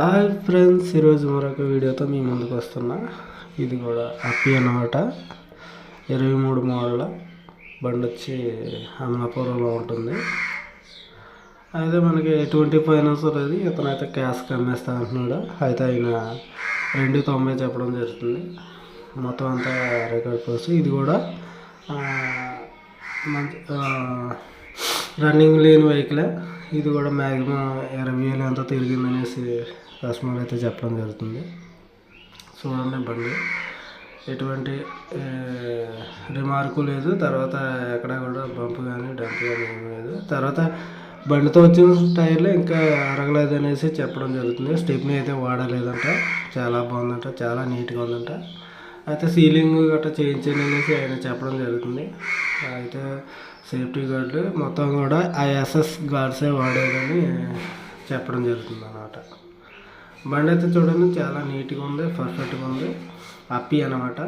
Hi friends ఈరోజు మరొక వీడియోతో మీ ముందుకు వస్తున్నా. ఇది కూడా అప్పి అన్నమాట. ఇరవై మూడు మోడల బండి వచ్చి అమలాపురంలో ఉంటుంది. అయితే మనకి ఎటువంటి ఫైనాన్స్ ఇతను ఇతనైతే క్యాష్ కమ్మేస్తా అంటున్నాడు. అయితే ఆయన రెండు తొంభై చెప్పడం జరుగుతుంది. మొత్తం అంతా రికార్డ్ పోస్ట్. ఇది కూడా మంచి రన్నింగ్ లేని వెహికలే. ఇది కూడా మ్యాక్సిమం ఇరవై వేలు ఎంత తిరిగిందనేసి కస్టమర్ అయితే చెప్పడం జరుగుతుంది. చూడండి బండి. ఎటువంటి రిమార్కు లేదు. తర్వాత ఎక్కడ కూడా బంప్ కానీ డంప్ కానీ లేదు. తర్వాత బండితో వచ్చిన టైర్లు ఇంకా అరగలేదు అనేసి చెప్పడం జరుగుతుంది. స్టెప్ని అయితే వాడలేదంట. చాలా బాగుందంట. చాలా నీట్గా ఉందంట. అయితే సీలింగ్ గట్రా చేయించండి అనేసి ఆయన చెప్పడం జరుగుతుంది. అయితే సేఫ్టీ గార్డులు మొత్తం కూడా ఐఎస్ఎస్ గార్డ్సే వాడేదని చెప్పడం జరుగుతుంది అన్నమాట బండి అయితే చూడండి చాలా నీట్గా ఉంది పర్ఫెక్ట్గా ఉంది. అప్పి అనమాట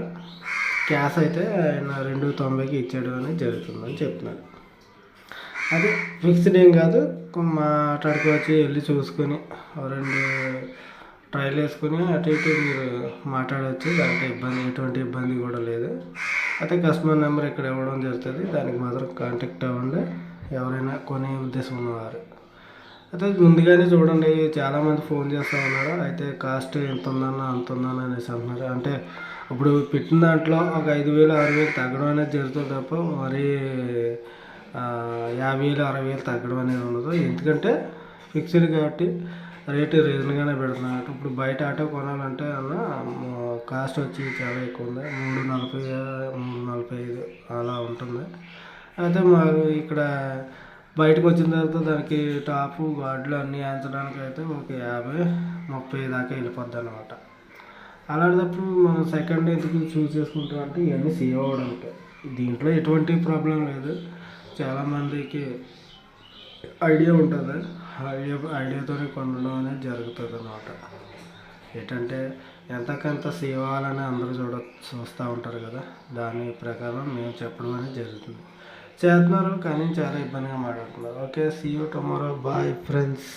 క్యాష్ అయితే ఆయన రెండు తొంభైకి ఇచ్చాడు అని జరుగుతుందని చెప్తున్నాడు అది ఫిక్స్డ్ ఏం కాదు మాట్లాడుకు వచ్చి వెళ్ళి చూసుకొని రెండు ట్రైల్ వేసుకొని అటు ఇటు మీరు మాట్లాడవచ్చు దాంట్లో ఇబ్బంది ఎటువంటి ఇబ్బంది కూడా లేదు. అయితే కస్టమర్ నెంబర్ ఇక్కడ ఇవ్వడం జరుగుతుంది. దానికి మాత్రం కాంటాక్ట్ అవ్వండి. ఎవరైనా కొనే ఉద్దేశం ఉన్నవారు. అయితే ముందుగానే చూడండి చాలామంది ఫోన్ చేస్తూ ఉన్నారు. అయితే కాస్ట్ ఎంత ఉందన్నా అంత ఉందన్నా అనేసి అంటున్నారు. అంటే ఇప్పుడు పెట్టిన దాంట్లో ఒక ఐదు వేలు ఆరు వేలు తగ్గడం అనేది జరుగుతుంది తప్ప మరి యాభై వేలు అరవై వేలు తగ్గడం అనేది ఉండదు. ఎందుకంటే ఫిక్స్డ్ కాబట్టి రేటు రీజన్గానే పెడుతున్నారు ఇప్పుడు బయట ఆటో కొనాలంటే అన్న కాస్ట్ వచ్చి చాలా ఎక్కువ ఉంది మూడు నలభై మూడు నలభై ఐదు అలా ఉంటుంది. అయితే మాకు ఇక్కడ బయటకు వచ్చిన తర్వాత దానికి టాపు గాడ్లు అన్నీ వేయించడానికి అయితే ఒక యాభై ముప్పై దాకా వెళ్ళిపోద్ది అనమాట అలాంటప్పుడు మనం సెకండ్ ఎందుకు చూస్ చేసుకుంటాం అంటే ఇవన్నీ సేవ్ అవ్వడానికి. దీంట్లో ఎటువంటి ప్రాబ్లం లేదు. చాలామందికి ఐడియా ఉంటుంది. ఐడియా ఐడియాతోనే కొనడం అనేది జరుగుతుంది అనమాట ఏంటంటే ఎంతకంత సేవాలని అందరూ చూడ చూస్తూ ఉంటారు కదా దాని ప్రకారం మేము చెప్పడం అనేది జరుగుతుంది. చేస్తున్నారు కానీ చాలా ఇబ్బందిగా మాట్లాడుతున్నారు. Okay see you tomorrow bye friends